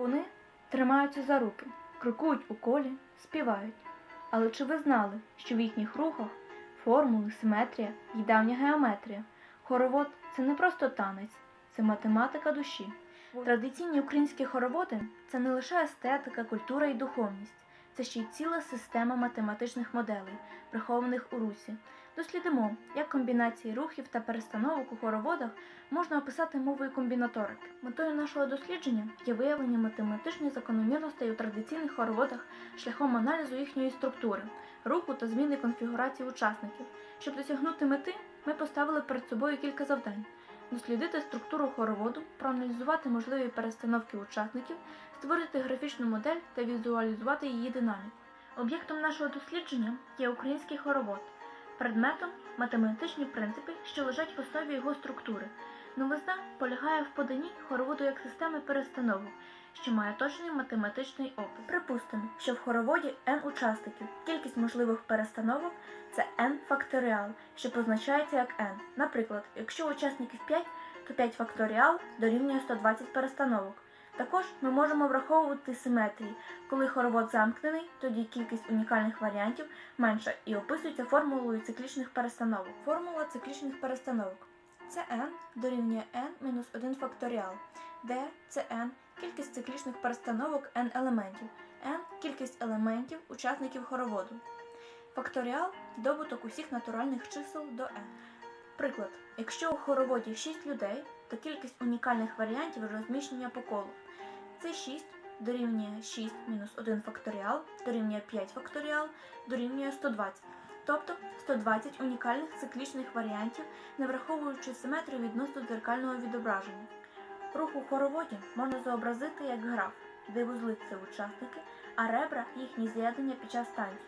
Вони тримаються за руки, крокують у колі, співають. Але чи ви знали, що в їхніх рухах формули, симетрія і давня геометрія? Хоровод це не просто танець, це математика душі. Традиційні українські хороводи це не лише естетика, культура і духовність, це ще й ціла система математичних моделей, прихованих у русі. Дослідимо, як комбінації рухів та перестановок у хороводах можна описати мовою комбінаторики. Метою нашого дослідження є виявлення математичних закономірностей у традиційних хороводах шляхом аналізу їхньої структури, руху та зміни конфігурації учасників. Щоб досягнути мети, ми поставили перед собою кілька завдань: дослідити структуру хороводу, проаналізувати можливі перестановки учасників, створити графічну модель та візуалізувати її динаміку. Об'єктом нашого дослідження є український хоровод, предметом математичні принципи, що лежать в основі його структури. Новизна полягає в поданні хороводу як системи перестановок, що має точний математичний опис. Припустимо, що в хороводі n учасників. Кількість можливих перестановок це n факторіал, що позначається як n. Наприклад, якщо учасників 5, то 5 факторіал дорівнює 120 перестановок. Також ми можемо враховувати симетрії. Коли хоровод замкнений, тоді кількість унікальних варіантів менша і описується формулою циклічних перестановок. Формула циклічних перестановок. Це n дорівнює n мінус 1 факторіал, де це n кількість циклічних перестановок n елементів, n кількість елементів учасників хороводу. Факторіал добуток усіх натуральних чисел до n. Приклад, якщо у хороводі 6 людей, то кількість унікальних варіантів розміщення по колу. Це 6 дорівнює 6 мінус 1 факторіал, дорівнює 5 факторіал, дорівнює 120. Тобто 120 унікальних циклічних варіантів, не враховуючи симетрію відносно дзеркального відображення. Рух у хороводі можна зобразити як граф, де вузли це учасники, а ребра їхні з'єднання під час танцю.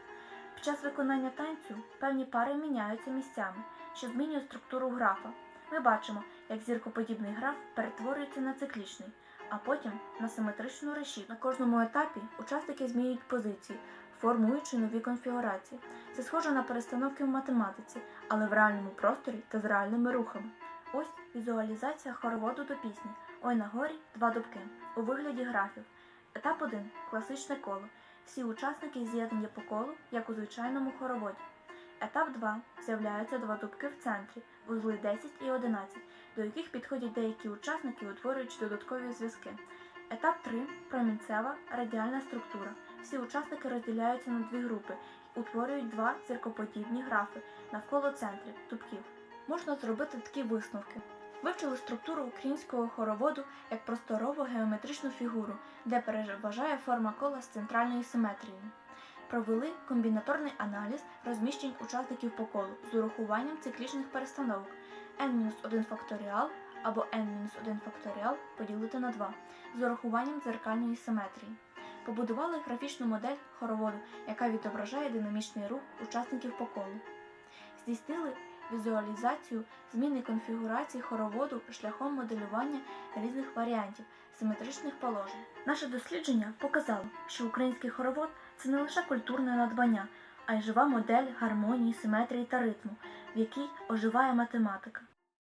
Під час виконання танцю певні пари міняються місцями, що змінює структуру графа. Ми бачимо, як зіркоподібний граф перетворюється на циклічний, а потім на симетричну решітку. На кожному етапі учасники змінюють позиції, формуючи нові конфігурації. Це схоже на перестановки в математиці, але в реальному просторі та з реальними рухами. Ось візуалізація хороводу до пісні. Ой на горі два дубки у вигляді графів. Етап 1 класичне коло. Всі учасники з'єднані по колу, як у звичайному хороводі. Етап 2 з'являються два дубки в центрі, вузли 10 і 11, до яких підходять деякі учасники, утворюючи додаткові зв'язки. Етап 3 промінцева радіальна структура. Всі учасники розділяються на дві групи і утворюють два зіркоподібні графи навколо центрів дубків. Можна зробити такі висновки. Вивчили структуру українського хороводу як просторову геометричну фігуру, де переважає форма кола з центральною симетрією. Провели комбінаторний аналіз розміщень учасників по колу з урахуванням циклічних перестановок n-1 факторіал або n-1 факторіал поділити на 2 з урахуванням дзеркальної симетрії. Побудували графічну модель хороводу, яка відображає динамічний рух учасників по колу. Здійснили візуалізацію зміни конфігурації хороводу шляхом моделювання різних варіантів симетричних положень. Наше дослідження показало, що український хоровод це не лише культурне надбання, а й жива модель гармонії, симетрії та ритму, в якій оживає математика.